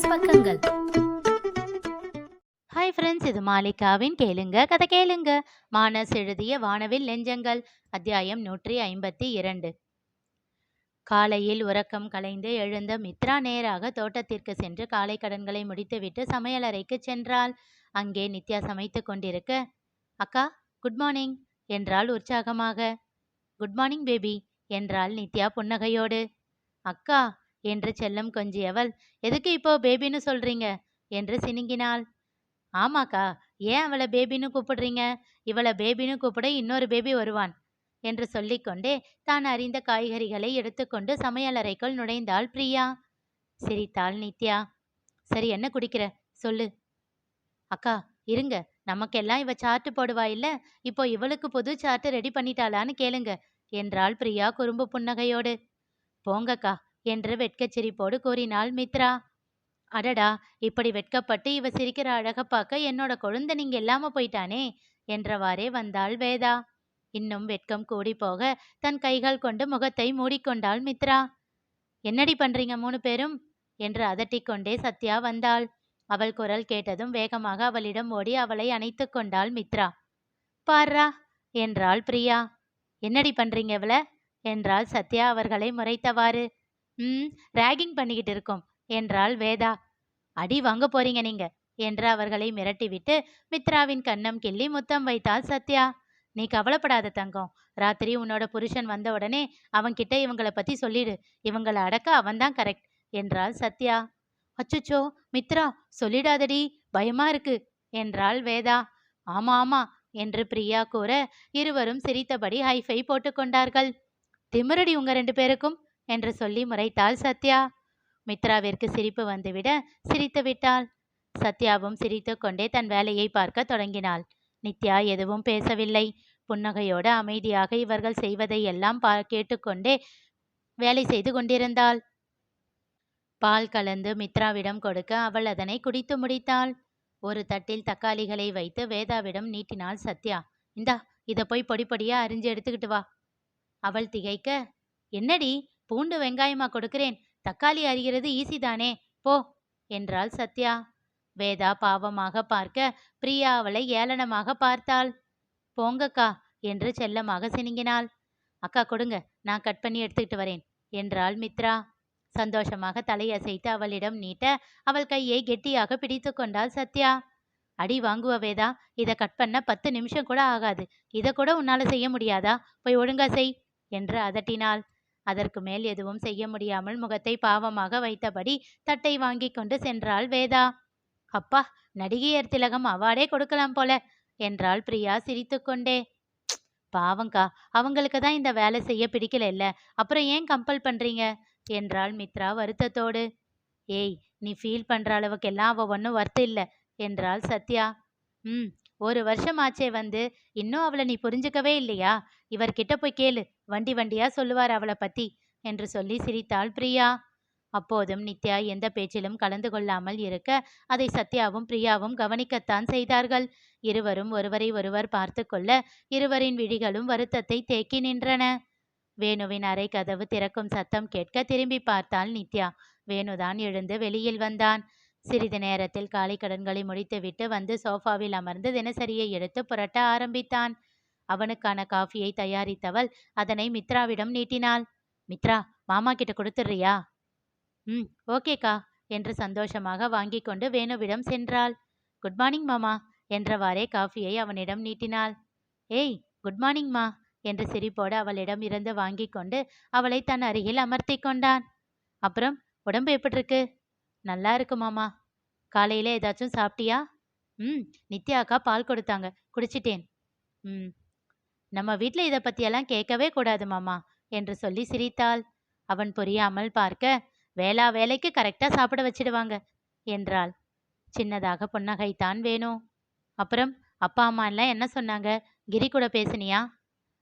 Minus பக்கங்கள். Hi friends இது மாலிகாவின் கேளுங்க கதை கேளுங்க. மானஸ் எழுதிய வானவில் நெஞ்சங்கள் அத்தியாயம் நூற்றி ஐம்பத்தி இரண்டு. காலையில் உறக்கம் கலைந்து எழுந்த மித்ரா நேராக தோட்டத்திற்கு சென்று காலை கடன்களை முடித்துவிட்டு சமையலறைக்கு சென்றாள். அங்கே நித்யா சமைத்து கொண்டிருக்க அக்கா குட் மார்னிங் என்றாள் உற்சாகமாக. குட் மார்னிங் பேபி என்றாள் நித்யா புன்னகையோடு. அக்கா என்று செல்லம் கொஞ்சியவள் எதுக்கு இப்போ பேபின்னு சொல்றீங்க? என்று சினுங்கினாள். ஆமாக்கா ஏன் அவளை பேபின்னு கூப்பிடுறீங்க? இவளை பேபின்னு கூப்பிட இன்னொரு பேபி வருவான் என்று சொல்லிக்கொண்டே தான் அறிந்த காய்கறிகளை எடுத்துக்கொண்டு சமையலறைக்குள் நுழைந்தாள் பிரியா. சிரித்தாள் நித்யா. சரி என்ன குடிக்கிற? சொல்லு. அக்கா இருங்க. நமக்கெல்லாம் இவ சார்ட்டு போடுவா இல்ல. இப்போ இவளுக்கு புது சார்ட்டு ரெடி பண்ணிட்டாளான்னு கேளுங்க என்றாள் பிரியா குறும்பு புன்னகையோடு. போங்கக்கா. என்று வெட்கச்சிரிப்போடு கூறினாள் மித்ரா அடடா இப்படி வெட்கப்பட்டு இவ சிரிக்கிற அழக பார்க்க என்னோட கொழுந்த நீங்க இல்லாம போயிட்டானே என்றவாறே வந்தாள் வேதா. இன்னும் வெட்கம் கூடி போக தன் கைகள் கொண்டு முகத்தை மூடிக்கொண்டாள் மித்ரா என்னடி பண்றீங்க மூணு பேரும்? என்று அதட்டிக்கொண்டே சத்யா வந்தாள். அவள் குரல் கேட்டதும் வேகமாக அவளிடம் ஓடி அவளை அணைத்து கொண்டாள் மித்ரா பாரா என்றாள் பிரியா. என்னடி பண்றீங்க இவள? என்றாள் சத்யா அவர்களை முறைத்தவாறு. ம் ரேகிங் பண்ணிக்கிட்டு இருக்கோம். என்றாள் வேதா. அடி வாங்க போறீங்க நீங்க என்று அவர்களை மிரட்டிவிட்டு மித்ராவின் கண்ணம் கிள்ளி முத்தம் வைத்தாள் சத்யா. நீ கவலைப்படாத தங்கம். ராத்திரி உன்னோட புருஷன் வந்த உடனே அவன்கிட்ட இவங்கள பத்தி சொல்லிடு. இவங்கள அடக்க அவன்தான் கரெக்ட் என்றாள் சத்யா. அச்சுச்சோ மித்ரா சொல்லிடாதடி. பயமா இருக்கு என்றாள் வேதா. ஆமா ஆமா என்று பிரியா கூற இருவரும் சிரித்தபடி ஹைஃபை போட்டுக்கொண்டார்கள் திமிரடி உங்க ரெண்டு பேருக்கும். என்று சொல்லி முறைத்தாள் சத்யா. மித்ராவிற்கு சிரிப்பு வந்துவிட சிரித்து விட்டாள். சத்யாவும் சிரித்து கொண்டே தன் வேலையை பார்க்க தொடங்கினாள். நித்யா எதுவும் பேசவில்லை. புன்னகையோடு அமைதியாக இவர்கள் செய்வதை எல்லாம் பா கேட்டுக்கொண்டே வேலை செய்து கொண்டிருந்தாள். பால் கலந்து மித்ராவிடம் கொடுக்க அவள் அதனை குடித்து முடித்தாள். ஒரு தட்டில் தக்காளிகளை வைத்து வேதாவிடம் நீட்டினாள் சத்யா. இந்தா இதை போய் பொடி பொடியா அரிஞ்சு எடுத்துக்கிட்டு வா. அவள் திகைக்க என்னடி பூண்டு வெங்காயமா கொடுக்கிறேன். தக்காளி அறிகிறது ஈஸி தானே. போ என்றாள் சத்யா. வேதா பாவமாக பார்க்க பிரியா அவளை ஏளனமாக பார்த்தாள். போங்கக்கா என்று செல்லமாக சினிங்கினாள். அக்கா கொடுங்க நான் கட் பண்ணி எடுத்துக்கிட்டு வரேன் என்றாள் மித்ரா. சந்தோஷமாக தலையசைத்து அவளிடம் நீட்ட அவள் கையை கெட்டியாக பிடித்து கொண்டாள் சத்யா. அடி வாங்குவ வேதா இதை கட் பண்ண பத்து நிமிஷம் கூட ஆகாது. இதை கூட உன்னால செய்ய முடியாதா? போய் ஒழுங்கா செய் என்று அதட்டினாள். அதற்கு மேல் எதுவும் செய்ய முடியாமல் முகத்தை பாவமாக வைத்தபடி தட்டை வாங்கி கொண்டு சென்றாள் வேதா. அப்பா நடிகையர் திலகம் அவார்டே கொடுக்கலாம் போல என்றாள் பிரியா சிரித்துக்கொண்டே. பாவங்கா அவங்களுக்கு தான் இந்த வேலை செய்ய பிடிக்கல இல்ல. அப்புறம் ஏன் கம்பல் பண்றீங்க? என்றாள் மித்ரா வருத்தத்தோடு. ஏய் நீ ஃபீல் பண்ற அளவுக்கெல்லாம் அவ ஒன்றும் வருத்தம் இல்ல என்றாள் சத்யா. ம் ஒரு வருஷம் ஆச்சே வந்து இன்னும் அவளை நீ புரிஞ்சுக்கவே இல்லையா? இவர்கிட்ட போய் கேளு வண்டி வண்டியா சொல்லுவார் அவளை பத்தி என்று சொல்லி சிரித்தாள் பிரியா. அப்போதும் நித்யா எந்த பேச்சிலும் கலந்து கொள்ளாமல் இருக்க அதை சத்யாவும் பிரியாவும் கவனிக்கத்தான் செய்தார்கள். இருவரும் ஒருவரை ஒருவர் பார்த்து கொள்ள இருவரின் விழிகளும் வருத்தத்தை தேக்கி நின்றன. வேணுவின் அறை கதவு திறக்கும் சத்தம் கேட்க திரும்பி பார்த்தாள் நித்யா. வேணுதான் எழுந்து வெளியில் வந்தான். சிறிது நேரத்தில் காலை கடன்களை முடித்துவிட்டு வந்து சோஃபாவில் அமர்ந்து தினசரியை எடுத்து புரட்ட ஆரம்பித்தான். அவனுக்கான காஃபியை தயாரித்தவள் அதனை மித்ராவிடம் நீட்டினாள். மித்ரா மாமா கிட்ட கொடுத்துடுறியா? ம் ஓகேக்கா என்று சந்தோஷமாக வாங்கி கொண்டு வேணுவிடம் சென்றாள். குட் மார்னிங் மாமா என்றவாறே காஃபியை அவனிடம் நீட்டினாள். ஏய் குட் மார்னிங் மா என்று சிரிப்போடு அவளிடம் இருந்து வாங்கி கொண்டு அவளை தன் அருகில் அமர்த்தி கொண்டான். அப்புறம் உடம்பு எப்படி இருக்கு நல்லா இருக்கு மாமா. காலையில ஏதாச்சும் சாப்பிட்டியா? ம் நித்யா அக்கா பால் கொடுத்தாங்க. குடிச்சிட்டேன். ம். நம்ம வீட்டில் இதை பற்றியெல்லாம் கேட்கவே கூடாது மாமா என்று சொல்லி சிரித்தாள். அவன் புரியாமல் பார்க்க வேளா வேலைக்கு கரெக்டாக சாப்பிட வச்சிடுவாங்க என்றாள். சின்னதாக புன்னகைத்தான் வேணும் அப்புறம் அப்பா அம்மா எல்லாம் என்ன சொன்னாங்க? கிரி கூட பேசினியா?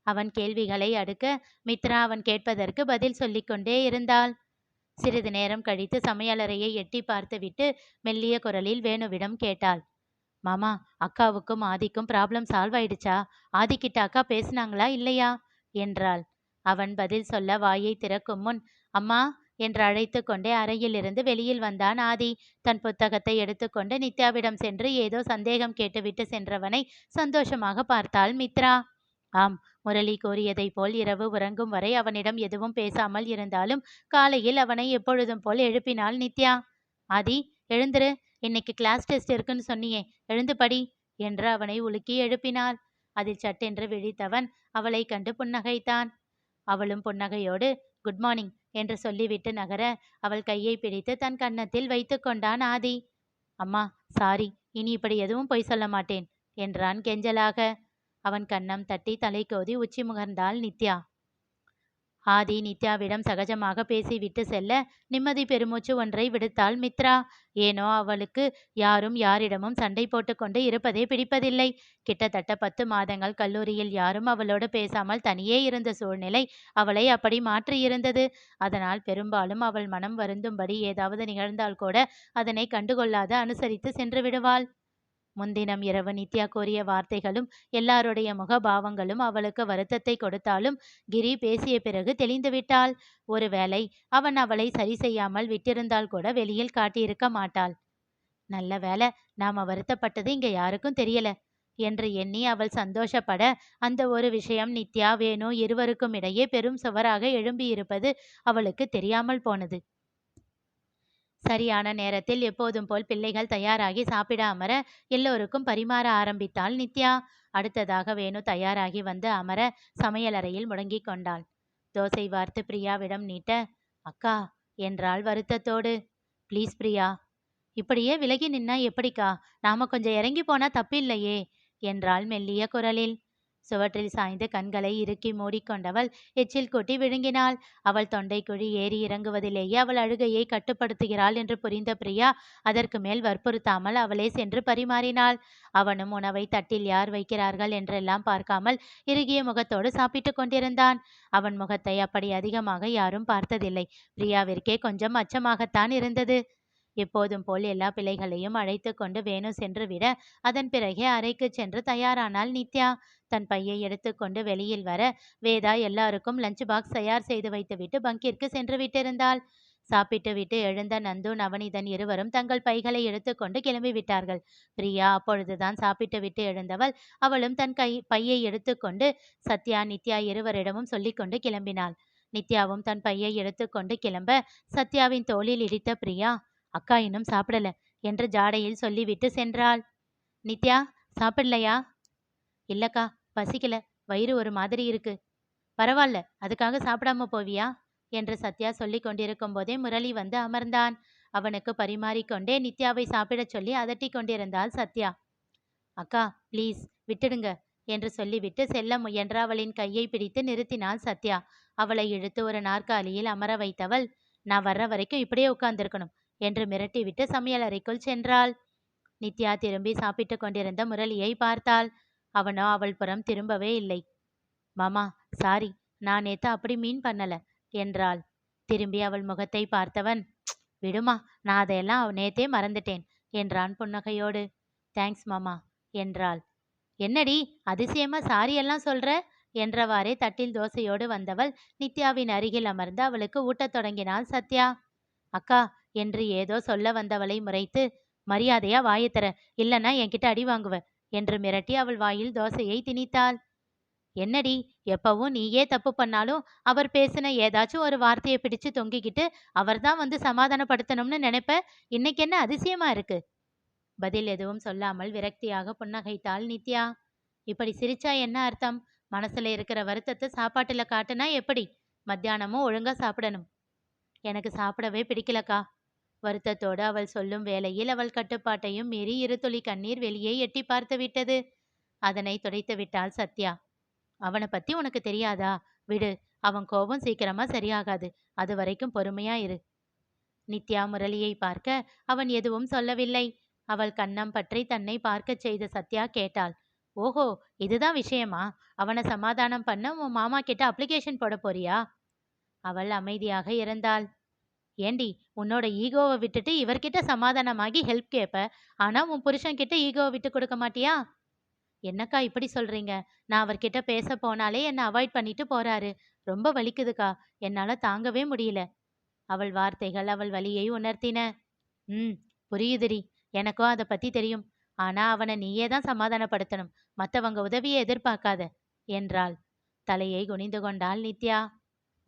அவன் கேள்விகளை அடுக்க மித்ரா அவன் கேட்பதற்கு பதில் சொல்லிக்கொண்டே இருந்தாள். சிறிது நேரம் கழித்து சமையலறையை எட்டி பார்த்துவிட்டு மெல்லிய குரலில் வேணுவிடம் கேட்டாள். மாமா அக்காவுக்கும் ஆதிக்கும் ப்ராப்ளம் சால்வ் ஆயிடுச்சா? ஆதிக்கிட்ட அக்கா பேசுனாங்களா இல்லையா? என்றாள். அவன் பதில் சொல்ல வாயை திறக்கும் முன் அம்மா என்று அழைத்து கொண்டே அறையிலிருந்து வெளியில் வந்தான் ஆதி. தன் புத்தகத்தை எடுத்துக்கொண்டு நித்யாவிடம் சென்று ஏதோ சந்தேகம் கேட்டுவிட்டு சென்றவனை சந்தோஷமாக பார்த்தாள் மித்ரா. ஆம் முரளி கூறியதைப் போல் இரவு உறங்கும் வரை அவனிடம் எதுவும் பேசாமல் இருந்தாலும் காலையில் அவனை எப்பொழுதும் போல் எழுப்பினாள் நித்யா. ஆதி எழுந்துரு. இன்னைக்கு கிளாஸ் டெஸ்ட் இருக்குன்னு சொன்னியே. எழுந்து படி என்று அவனை உலுக்கி எழுப்பினாள். அதில் சட்டென்று விழித்தவன் அவளை கண்டு புன்னகைத்தான். அவளும் புன்னகையோடு குட் மார்னிங் என்று சொல்லிவிட்டு நகர அவள் கையை பிடித்து தன் கன்னத்தில் வைத்து கொண்டான் ஆதி. அம்மா சாரி இனி இப்படி எதுவும் பொய் சொல்ல மாட்டேன் என்றான் கெஞ்சலாக. அவன் கன்னம் தட்டி தலை கோதி உச்சி முகர்ந்தாள் நித்யா. ஆதி நித்யாவிடம் சகஜமாக பேசிவிட்டு செல்ல நிம்மதி பெருமூச்சு ஒன்றை விடுத்தாள் மித்ரா. ஏனோ அவளுக்கு யாரும் யாரிடமும் சண்டை போட்டுக்கொண்டு இருப்பதே பிடிப்பதில்லை. கிட்டத்தட்ட பத்து மாதங்கள் கல்லூரியில் யாரும் அவளோடு பேசாமல் தனியே இருந்த சூழ்நிலை அவளை அப்படி மாற்றியிருந்தது. அதனால் பெரும்பாலும் அவள் மனம் வருந்தும்படி ஏதாவது நிகழ்ந்தால் கூட அதனை கண்டுகொள்ளாது அனுசரித்து சென்று விடுவாள். முன்தினம் இரவு நித்யா கூறிய வார்த்தைகளும் எல்லாருடைய முகபாவங்களும் அவளுக்கு வருத்தத்தை கொடுத்தாலும் கிரி பேசிய பிறகு தெளிந்து விட்டாள். ஒருவேளை அவன் அவளை சரி செய்யாமல் விட்டிருந்தால் கூட வெளியில் காட்டியிருக்க மாட்டாள். நல்ல வேலை நாம வருத்தப்பட்டது இங்க யாருக்கும் தெரியல என்று எண்ணி அவள் சந்தோஷப்பட அந்த ஒரு விஷயம் நித்யா வேணு இருவருக்கும் இடையே பெரும் சுவராக எழும்பியிருப்பது அவளுக்கு தெரியாமல் போனது. சரியான நேரத்தில் எப்போதும் போல் பிள்ளைகள் தயாராகி சாப்பிட அமர எல்லோருக்கும் பரிமாற ஆரம்பித்தாள் நித்யா. அடுத்ததாக வேணு தயாராகி வந்து அமர சமையலறையில் முடங்கிக் கொண்டாள். தோசை வார்த்து பிரியாவிடம் நீட்ட அக்கா என்றாள் வருத்தத்தோடு. ப்ளீஸ் பிரியா இப்படியே விலகி நின்னா எப்படிக்கா? நாம கொஞ்சம் இறங்கி போனா தப்பில்லையே என்றாள் மெல்லிய குரலில். சுவற்றில் சாய்ந்து கண்களை இறுக்கி மூடிக்கொண்டவள் எச்சில் கொட்டி விழுங்கினாள். அவள் தொண்டைக்குழி ஏறி இறங்குவதிலேயே அவள் அழுகையை கட்டுப்படுத்துகிறாள் என்று புரிந்த பிரியா அதற்கு மேல் வற்புறுத்தாமல் அவளே சென்று பரிமாறினாள். அவனும் உணவை தட்டில் யார் வைக்கிறார்கள்? என்றெல்லாம் பார்க்காமல் இறுகிய முகத்தோடு சாப்பிட்டு கொண்டிருந்தான். அவன் முகத்தை அப்படி அதிகமாக யாரும் பார்த்ததில்லை. பிரியாவிற்கே கொஞ்சம் அச்சமாகத்தான் இருந்தது. எப்போதும் போல் எல்லா பிள்ளைகளையும் அழைத்து கொண்டு வேணு சென்று விட அதன் பிறகே அறைக்கு சென்று தயாரானாள் நித்யா. தன் பையை எடுத்துக்கொண்டு வெளியில் வர வேதா எல்லாருக்கும் லஞ்ச் பாக்ஸ் தயார் செய்து வைத்துவிட்டு பங்கிற்கு சென்று விட்டிருந்தாள். சாப்பிட்டு விட்டு எழுந்த நந்து நவனிதன் இருவரும் தங்கள் பைகளை எடுத்துக்கொண்டு கிளம்பி விட்டார்கள். பிரியா அப்பொழுதுதான் சாப்பிட்டு விட்டு எழுந்தவள் அவளும் தன் கை பையை எடுத்துக்கொண்டு சத்யா நித்யா இருவரிடமும் சொல்லிக்கொண்டு கிளம்பினாள். நித்யாவும் தன் பையை எடுத்துக்கொண்டு கிளம்ப சத்யாவின் தோளில் இடித்த பிரியா அக்கா இன்னும் சாப்பிடல என்று ஜாடையில் சொல்லிவிட்டு சென்றாள். நித்யா சாப்பிடலையா? இல்லக்கா பசிக்கல. வயிறு ஒரு மாதிரி இருக்கு. பரவாயில்ல அதுக்காக சாப்பிடாம போவியா? என்று சத்யா சொல்லி கொண்டிருக்கும் போதே முரளி வந்து அமர்ந்தான். அவனுக்கு பரிமாறிக்கொண்டே நித்யாவை சாப்பிடச் சொல்லி அதட்டி கொண்டிருந்தாள் சத்யா. அக்கா ப்ளீஸ் விட்டுடுங்க என்று சொல்லிவிட்டு செல்ல முயன்ற அவளின் கையை பிடித்து நிறுத்தினாள் சத்யா. அவளை இழுத்து ஒரு நாற்காலியில் அமர வைத்தவள் நான் வர்ற வரைக்கும் இப்படியே உட்கார்ந்திருக்கணும். என்று மிரட்டிவிட்டு சமையலறைக்குள் சென்றாள். நித்யா திரும்பி சாப்பிட்டு கொண்டிருந்த முரளியை பார்த்தாள். அவனோ அவள் புறம் திரும்பவே இல்லை. மாமா சாரி நான் நேத்து அப்படி மீன் பண்ணல என்றாள். திரும்பி அவள் முகத்தை பார்த்தவன் விடுமா நான் அதையெல்லாம் நேத்தே மறந்துட்டேன் என்றான் புன்னகையோடு. தேங்க்ஸ் மாமா என்றாள். என்னடி அதிசயமா சாரி எல்லாம் சொல்ற? என்றவாறே தட்டில் தோசையோடு வந்தவள் நித்யாவின் அருகில் அமர்ந்து அவளுக்கு ஊட்டத் தொடங்கினாள் சத்யா. அக்கா என்று ஏதோ சொல்ல வந்தவளை முறைத்து மரியாதையா வாயத்தர இல்லைன்னா என்கிட்ட அடி வாங்குவ என்று மிரட்டி அவள் வாயில் தோசையை திணித்தாள். என்னடி எப்பவும் நீயே தப்பு பண்ணாலும் அவர் பேசின ஏதாச்சும் ஒரு வார்த்தையை பிடிச்சு தொங்கிக்கிட்டு அவர்தான் வந்து சமாதானப்படுத்தணும்னு நினைப்ப? இன்னைக்கு என்ன அதிசயமா இருக்கு? பதில் எதுவும் சொல்லாமல் விரக்தியாக புன்னகைத்தாள் நித்யா. இப்படி சிரிச்சா என்ன அர்த்தம்? மனசுல இருக்கிற வருத்தத்தை சாப்பாட்டுல காட்டுனா எப்படி? மத்தியானமும் ஒழுங்கா சாப்பிடணும். எனக்கு சாப்பிடவே பிடிக்கலக்கா. வருத்தத்தோடு அவள் சொல்லும் வேளையில் அவள் கட்டுப்பாட்டையும் மீறி இரு துளி கண்ணீர் வெளியே எட்டி பார்த்து விட்டது. அதனை துடைத்து விட்டாள் சத்யா. அவனை பத்தி உனக்கு தெரியாதா? விடு அவன் கோபம் சீக்கிரமா சரியாகாது. அது வரைக்கும் பொறுமையா இரு. நித்யா முரளியை பார்க்க அவன் எதுவும் சொல்லவில்லை. அவள் கண்ணம் பற்றி தன்னை பார்க்கச் செய்த சத்யா கேட்டாள். ஓஹோ இதுதான் விஷயமா? அவனை சமாதானம் பண்ண உன் மாமா கிட்ட அப்ளிகேஷன் போட போறியா? அவள் அமைதியாக இருந்தாள் ஏண்டி உன்னோட ஈகோவை விட்டுட்டு இவர்கிட்ட சமாதானமாகி ஹெல்ப் கேட்ப ஆனா உன் புருஷன் கிட்ட ஈகோவை விட்டு கொடுக்க மாட்டியா? என்னக்கா இப்படி சொல்றீங்க? நான் அவர்கிட்ட பேச போனாலே என்னை அவாய்ட் பண்ணிட்டு போறாரு. ரொம்ப வலிக்குதுக்கா. என்னால தாங்கவே முடியல. அவள் வார்த்தைகள் அவள் வலியை உணர்த்தின. ம் புரியுதுடி. எனக்கும் அதை பத்தி தெரியும். ஆனா அவனை நீயே தான் சமாதானப்படுத்தணும். மத்தவங்க உதவியை எதிர்பார்க்காத. என்றாள். தலையை குனிந்து கொண்டாள் நித்யா.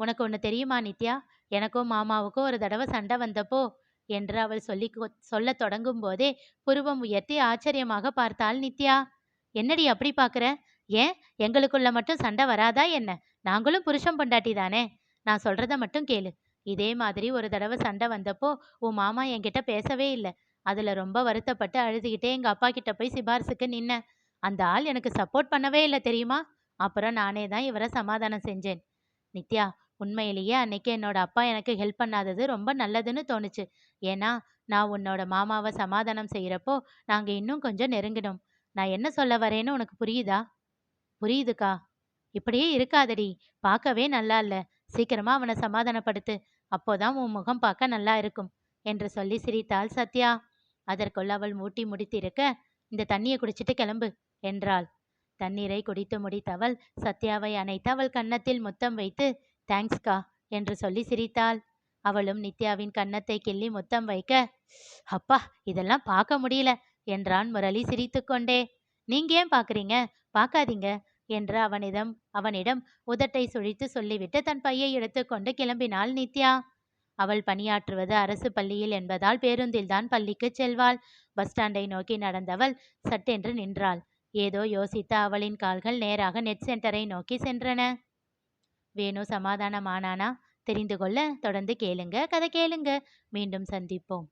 உனக்கு ஒன்று தெரியுமா நித்யா? எனக்கும் மாமாவுக்கும் ஒரு தடவை சண்டை வந்தப்போ என்று அவள் சொல்லி சொல்ல தொடங்கும் போதே புருவம் உயர்த்தி ஆச்சரியமாக பார்த்தாள் நித்யா. என்னடி அப்படி பார்க்குற? ஏன்? எங்களுக்குள்ள மட்டும் சண்டை வராதா என்ன? நாங்களும் புருஷன் பொண்டாட்டி தானே? நான் சொல்றத மட்டும் கேளு. இதே மாதிரி ஒரு தடவை சண்டை வந்தப்போ உன் மாமா என்கிட்ட பேசவே இல்லை. அதுல ரொம்ப வருத்தப்பட்டு அழுதுகிட்டே எங்க அப்பா கிட்ட போய் சிபாரிசுக்கு நின்னேன் அந்த ஆள் எனக்கு சப்போர்ட் பண்ணவே இல்லை தெரியுமா? அப்புறம் நானே தான் இவரை சமாதானம் செஞ்சேன். நித்யா உண்மையிலேயே அன்னைக்கு என்னோட அப்பா எனக்கு ஹெல்ப் பண்ணாதது ரொம்ப நல்லதுன்னு தோணுச்சு. ஏன்னா நான் உன்னோட மாமாவை சமாதானம் செய்யறப்போ நாங்க இன்னும் கொஞ்சம் நெருங்கினோம். நான் என்ன சொல்ல வரேன்னு உனக்கு புரியுதா? புரியுதுக்கா? இப்படியே இருக்காதடி. பார்க்கவே நல்லா இல்ல. சீக்கிரமா அவனை சமாதானப்படுத்து. அப்போதான் உன் முகம் பார்க்க நல்லா இருக்கும் என்று சொல்லி சிரித்தாள் சத்யா. அதற்குள் அவள் மூட்டி முடித்திருக்க இந்த தண்ணியை குடிச்சிட்டு கிளம்பு என்றாள். தண்ணீரை குடித்து முடித்தவள் சத்யாவை அணைத்து அவள் கன்னத்தில் முத்தம் வைத்து தேங்க்ஸ்கா என்று சொல்லி சிரித்தாள். அவளும் நித்யாவின் கன்னத்தை கிள்ளி முத்தம் வைக்க அப்பா இதெல்லாம் பார்க்க முடியல என்றான் முரளி சிரித்துக்கொண்டே. நீங்க ஏன் பாக்குறீங்க பார்க்காதீங்க என்று அவனிடம் அவனிடம் உதட்டை சுழித்து சொல்லிவிட்டு தன் பையை எடுத்துக்கொண்டு கிளம்பினாள் நித்யா. அவள் பணியாற்றுவது அரசு பள்ளியில் என்பதால் பேருந்தில்தான் பள்ளிக்கு செல்வாள். பஸ் ஸ்டாண்டை நோக்கி நடந்தவள் சட்டென்று நின்றாள். ஏதோ யோசித்த அவளின் கால்கள் நேராக நெட் சென்டரை நோக்கி சென்றன. வேணு சமாதானமானானா? தெரிந்து கொள்ள தொடர்ந்து கேளுங்க. கதை கேளுங்க. மீண்டும் சந்திப்போம்.